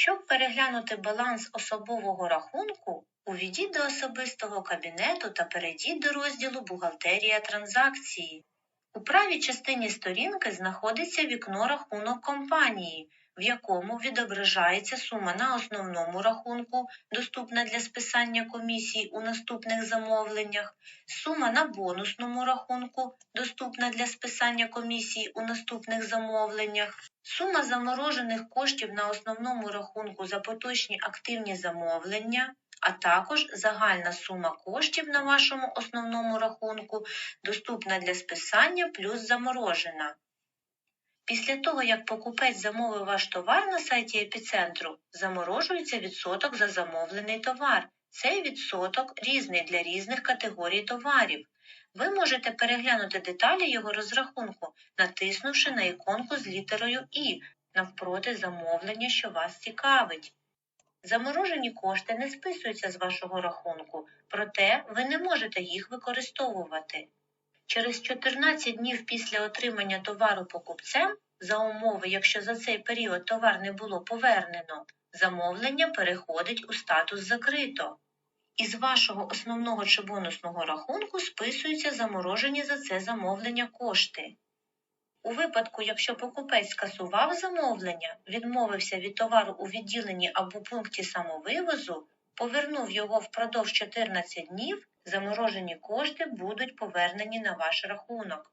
Щоб переглянути баланс особового рахунку, увійдіть до особистого кабінету та перейдіть до розділу Бухгалтерія транзакції. У правій частині сторінки знаходиться вікно Рахунок компанії, в якому відображається сума на основному рахунку, доступна для списання комісій у наступних замовленнях, сума на бонусному рахунку, доступна для списання комісій у наступних замовленнях, сума заморожених коштів на основному рахунку за поточні активні замовлення, а також загальна сума коштів на вашому основному рахунку, доступна для списання плюс заморожена. Після того, як покупець замовив ваш товар на сайті епіцентру, заморожується відсоток за замовлений товар. Цей відсоток різний для різних категорій товарів. Ви можете переглянути деталі його розрахунку, натиснувши на іконку з літерою І навпроти замовлення, що вас цікавить. Заморожені кошти не списуються з вашого рахунку, проте ви не можете їх використовувати. Через 14 днів після отримання товару покупцем, за умови, якщо за цей період товар не було повернено, замовлення переходить у статус закрито. Із вашого основного чи бонусного рахунку списуються заморожені за це замовлення кошти. У випадку, якщо покупець скасував замовлення, відмовився від товару у відділенні або пункті самовивозу, повернув його впродовж 14 днів, заморожені кошти будуть повернені на ваш рахунок.